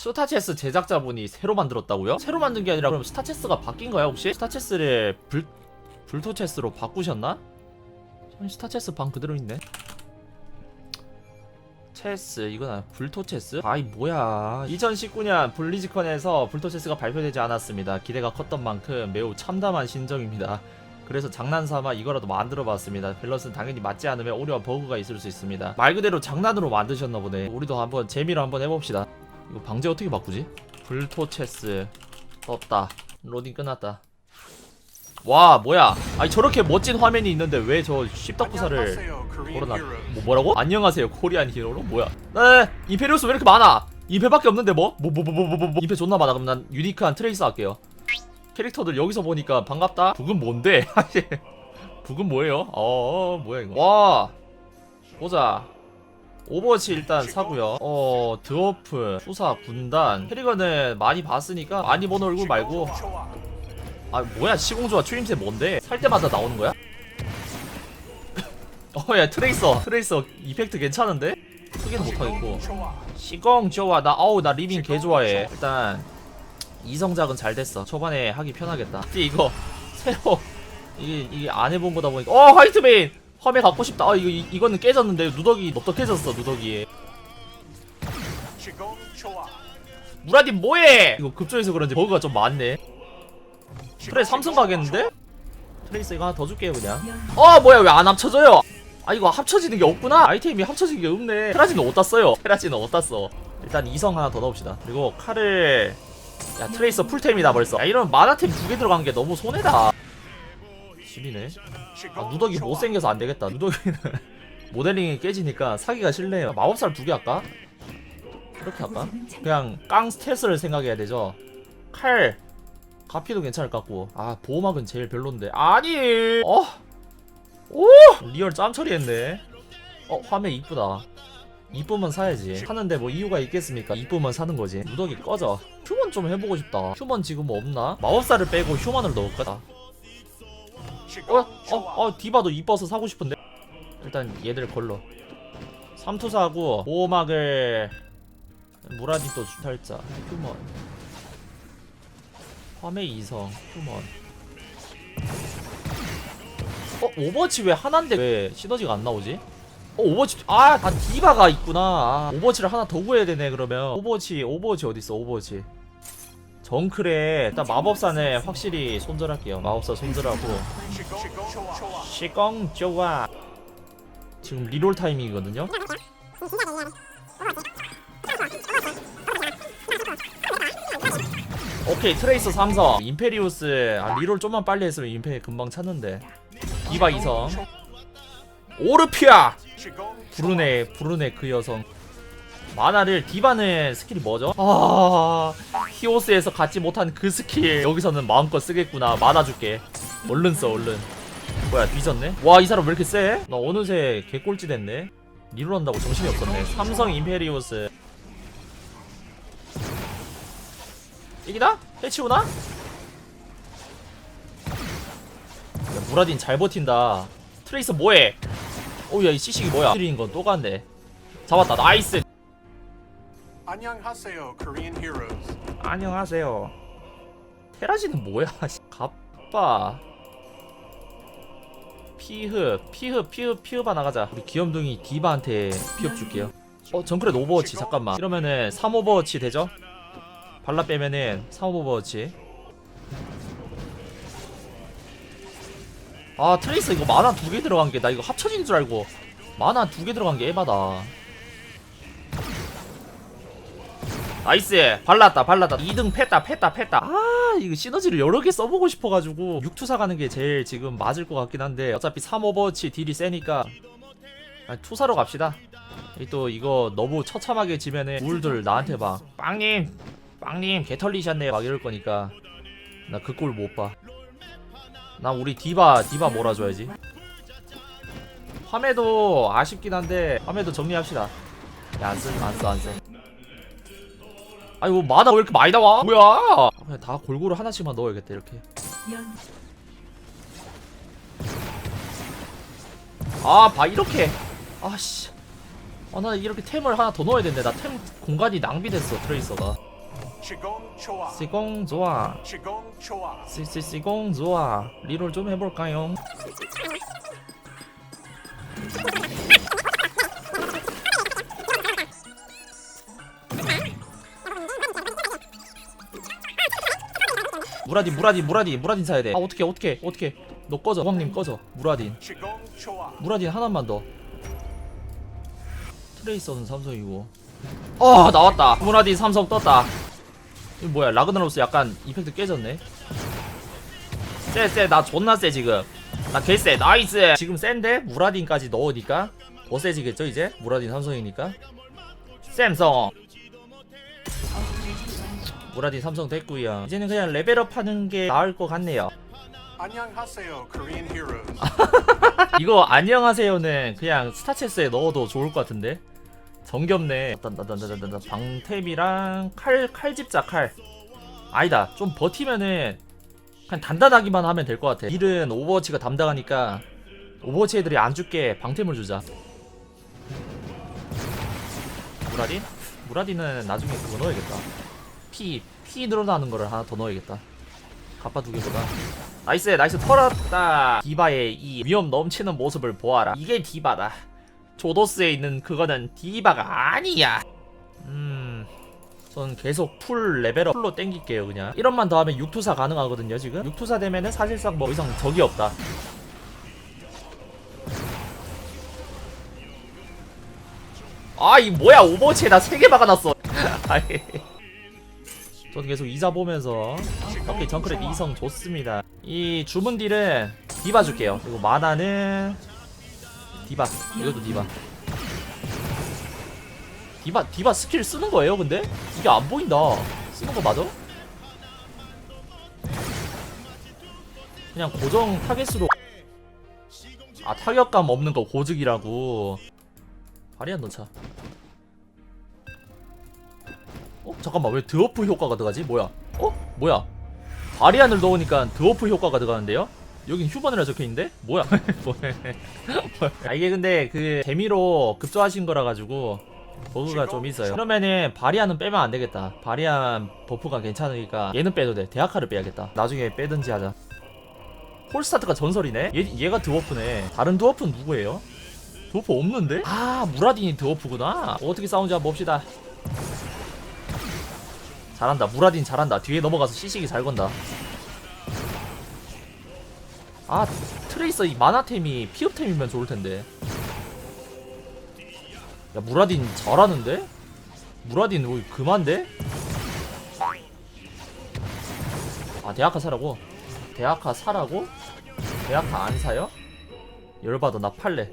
스타체스 제작자분이 새로 만들었다고요? 새로 만든 게 아니라 그럼 스타체스가 바뀐 거야 혹시? 스타체스를 불 불토체스로 바꾸셨나? 스타체스 방 그대로 있네. 체스 이건 아 불토체스? 아이 뭐야 2019년 블리즈컨에서 불토체스가 발표되지 않았습니다 기대가 컸던 만큼 매우 참담한 신정입니다 그래서 장난삼아 이거라도 만들어봤습니다 밸런스는 당연히 맞지 않으면 오류와 버그가 있을 수 있습니다 말 그대로 장난으로 만드셨나 보네 우리도 한번 재미로 한번 해봅시다 이거 방제 어떻게 바꾸지? 불토체스 떴다 로딩 끝났다 와 뭐야 아니 저렇게 멋진 화면이 있는데 왜저 씹덕구사를 코로나 뭐 뭐라고? 안녕하세요 코리안 히어로 뭐야? 네 임페리우스 왜 이렇게 많아? 임페밖에 없는데 뭐? 뭐 뭐 뭐 뭐 뭐뭐 임페 존나 많아 그럼 난 유니크한 트레이스 할게요 캐릭터들 여기서 보니까 반갑다 북은 뭔데? 북은 뭐예요? 어 뭐야 이거 와 보자 오버워치 일단 사고요. 어 드워프 수사 군단. 트리거는 많이 봤으니까 많이 본 얼굴 말고. 아 뭐야 시공조와 추임새 뭔데? 살 때마다 나오는 거야? 어야 트레이서. 트레이서 이펙트 괜찮은데? 크게는 못하겠고. 시공 좋아 나 어우 나 리빙 개 좋아해. 일단 이성작은 잘 됐어. 초반에 하기 편하겠다. 근데 이거 새로 이게 이게 안 해본 거다 보니까. 어 화이트메 인 화면 갖고 싶다. 아 이거 이, 이거는 깨졌는데 누더기 넙덕해졌어 누더기 무라딘 뭐해? 이거 급조해서 그런지 버그가 좀 많네. 그래 삼성 가겠는데? 트레이서 이거 하나 더 줄게요 그냥. 어 뭐야 왜 안 합쳐져요? 아 이거 합쳐지는 게 없구나? 아이템이 합쳐지는 게 없네. 테라지는 어디다 써요? 테라지는 어디다 써? 일단 이성 하나 더 넣읍시다. 그리고 칼을 야 트레이서 풀템이다 벌써. 야 이러면 마나템 두 개 들어간 게 너무 손해다 지리네. 아 누더기 못생겨서 안 되겠다. 누더기는 모델링이 깨지니까 사기가 싫네요. 마법살 두 개 할까? 이렇게 할까? 그냥 깡 스탯을 생각해야 되죠. 칼 가피도 괜찮을 것 같고. 아 보호막은 제일 별론데. 아니! 어? 오! 리얼 짬 처리했네. 어 화면 이쁘다. 이쁘면 사야지. 사는데 뭐 이유가 있겠습니까? 이쁘면 사는 거지. 누더기 꺼져. 휴먼 좀 해보고 싶다. 휴먼 지금 뭐 없나? 마법사를 빼고 휴먼을 넣을까? 어? 어? 어 디바도 이뻐서 사고 싶은데? 일단 얘들 걸러. 삼투사하고 보호막을 무라디또 주탈자. 휴먼. 화매 이성 휴먼. 어 오버워치 왜 하나인데 왜 시너지가 안 나오지? 어 오버워치 아다 디바가 있구나. 아, 오버워치를 하나 더 구해야 되네 그러면. 오버워치 오버워치 어딨어 오버워치 정크레 일단 마법사는 확실히 손절할게요. 마법사 손절하고. 시공 좋아 지금 리롤 타이밍이거든요. 오케이 트레이서 삼성. 임페리우스 아 리롤 좀만 빨리 했으면 임페 금방 찾는데. 디바 이성. 오르피아! 부르네 부르네 그 여성 마나를 디바는 스킬이 뭐죠? 아 히오스에서 갖지 못한 그 스킬 여기서는 마음껏 쓰겠구나 마나 줄게 얼른 써 얼른 뭐야 뒤졌네? 와 이 사람 왜 이렇게 세? 나 어느새 개꼴찌 됐네 리롤 한다고 정신이 없었네 삼성 임페리우스 이기나? 해치우나? 야, 무라딘 잘 버틴다 트레이서 뭐해? 어우야 이 시식이 뭐야 트리인 건 또 갔네 잡았다 나이스 안녕하세요, Korean heroes. 안녕하세요. 테라지는 뭐야? 씨. 갑바. 피흡 피흡 피흡 피흡아 나가자. 우리 귀염둥이 디바한테 피흡 줄게요. 어 정크렛 오버워치 잠깐만. 이러면은 3 오버워치 되죠? 발라 빼면은 3 오버워치. 아 트레이서 이거 만화 두 개 들어간 게 나 이거 합쳐진 줄 알고. 만화 두 개 들어간 게 에바다 나이스. 발랐다 발랐다. 2등 팼다 팼다 팼다. 아 이거 시너지를 여러 개 써보고 싶어가지고 6투사 가는 게 제일 지금 맞을 것 같긴 한데 어차피 3오버워치 딜이 세니까. 아, 투사로 갑시다. 이또 이거 너무 처참하게 지면은 울들 나한테 막 빵님 빵님 개 털리셨네. 막 이럴 거니까. 나 그 꼴 못봐. 나 우리 디바 디바 몰아줘야지. 화매도 아쉽긴 한데 화매도 정리합시다. 야 안쓰 안써 안써 아니 뭐 마다 왜 이렇게 많이 나와? 뭐야? 그냥 다 골고루 하나씩만 넣어야겠다 이렇게. 아, 봐 이렇게. 아씨. 아, 나 이렇게 템을 하나 더 넣어야 되는데 나 템 공간이 낭비됐어 트레이서가. 시공 좋아. 시공 좋아 시공 좋아. 시시 시공 좋아 리롤 좀 해볼까요? 무라딘 무라딘 무라딘 무라딘 사야 돼아 어떻게 어떻게 어떻게 너 꺼져 왕님 꺼져. 무라딘. 무라딘 하나만 더. 트레이서는 삼성이고. 어 나왔다. 무라딘 삼성 떴다. 이거 뭐야 라그나로스 약간 이펙트 깨졌네? 쎄쎄 나 존나 쎄 지금. 나 개쎄 나이스! 지금 센데? 무라딘까지 넣으니까 더 세지겠죠 이제? 무라딘 삼성이니까? 샘성 무라딘 삼성 됐구요. 이제는 그냥 레벨업 하는 게 나을 것 같네요. 안녕하세요, Korean heroes. 이거 안녕하세요는 그냥 스타체스에 넣어도 좋을 것 같은데? 정겹네. 방템이랑 칼 칼집자 칼. 아니다 좀 버티면은 그냥 단단하기만 하면 될 것 같아. 딜은 오버워치가 담당하니까 오버워치 애들이 안 죽게 방템을 주자. 무라딘? 무라딘은 나중에 그거 넣어야겠다 피, 피 늘어나는 거를 하나 더 넣어야겠다. 갑바 두 개보다. 나이스 나이스 털었다. 디바의 이 위험 넘치는 모습을 보아라. 이게 디바다. 조도스에 있는 그거는 디바가 아니야. 음... 전 계속 풀 레벨업 풀로 땡길게요 그냥. 1원만 더 하면 6투사 가능하거든요 지금? 6투사 되면은 사실상 뭐 이상 적이 없다. 아 이 뭐야 오버워치에 나 3개 박아놨어. 아이 저는 계속 이자 보면서 오케이 정크렛 이성 좋습니다. 이 주문 딜은 디바 줄게요. 그리고 마나는 디바. 이것도 디바. 디바 디바 스킬 쓰는 거예요 근데? 이게 안 보인다. 쓰는 거 맞아? 그냥 고정 타겟으로. 아 타격감 없는 거 고즉이라고. 바리안 넣자 어? 잠깐만 왜 드워프 효과가 들어가지? 뭐야? 어? 뭐야? 바리안을 넣으니까 드워프 효과가 들어가는데요? 여긴 휴번이라 적혀있는데? 뭐야? 뭐야? 아 이게 근데 그 재미로 급조하신 거라 가지고 버그가 좀 있어요 그러면은 바리안은 빼면 안 되겠다 바리안 버프가 괜찮으니까 얘는 빼도 돼 대학카를 빼야겠다 나중에 빼든지 하자 폴스타트가 전설이네? 얘, 얘가 드워프네 다른 드워프는 누구예요? 드워프 없는데? 아 무라딘이 드워프구나 어떻게 싸우는지 한번 봅시다 잘한다 무라딘 잘한다 뒤에 넘어가서 시식이 잘 건다 아 트레이서 이 마나템이 피업템이면 좋을텐데 야 무라딘 잘하는데? 무라딘 뭐 그만데? 아 대학가 사라고? 대학가 사라고? 대학가 안 사요? 열받아 나 팔래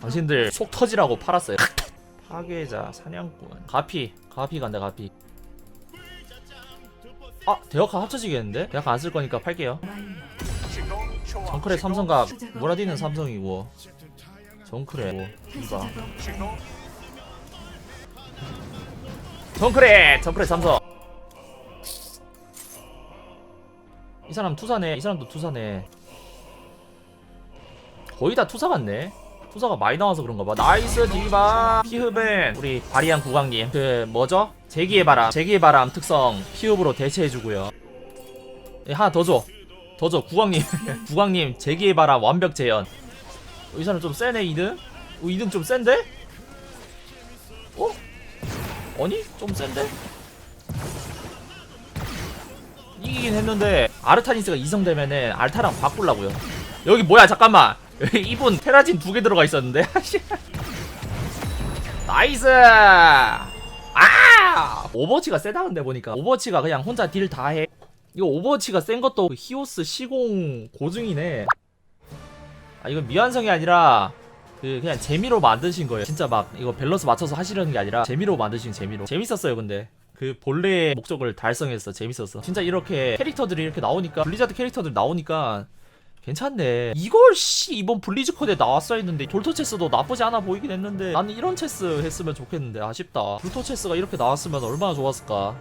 당신들 속 터지라고 팔았어요 파괴자 사냥꾼 가피 가피 간다 가피 아 대학가 합쳐지겠는데? 대학가 안쓸 거니까 팔게요. 정크레 삼성과 무라딘은 삼성이고. 정크레 뭐, 시공 정크레 정크레 삼성. 이 사람 투사네 이 사람도 투사네. 거의 다 투사 같네. 투사가 많이 나와서 그런가 봐. 나이스 디바 피흡은 우리 바리안 국왕님. 그 뭐죠 제기의 바람 제기의 바람 특성 피흡으로 대체해주고요. 예, 하나 더줘 더 줘. 국왕님 국왕님 제기의 바람 완벽 재현. 어, 이 사람 좀 세네 2등? 어, 2등 좀 센데? 어? 아니? 좀 센데? 이기긴 했는데 아르타니스가 이성되면은 알타랑 바꾸려고요. 여기 뭐야 잠깐만. 이분 테라진 두 개 들어가 있었는데? 나이스 아 오버워치가 세다는데 보니까 오버워치가 그냥 혼자 딜 다 해 이거 오버워치가 센 것도 그 히오스 시공 고증이네 아 이건 미완성이 아니라 그 그냥 재미로 만드신 거예요. 진짜 막 이거 밸런스 맞춰서 하시려는 게 아니라 재미로 만드신 재미로. 재밌었어요, 근데. 그 본래의 목적을 달성했어. 재밌었어. 진짜 이렇게 캐릭터들이 이렇게 나오니까 블리자드 캐릭터들 나오니까 괜찮네. 이걸 씨 이번 블리즈 컷에 나왔어야 했는데 돌토 체스도 나쁘지 않아 보이긴 했는데 나는 이런 체스 했으면 좋겠는데 아쉽다. 돌토 체스가 이렇게 나왔으면 얼마나 좋았을까.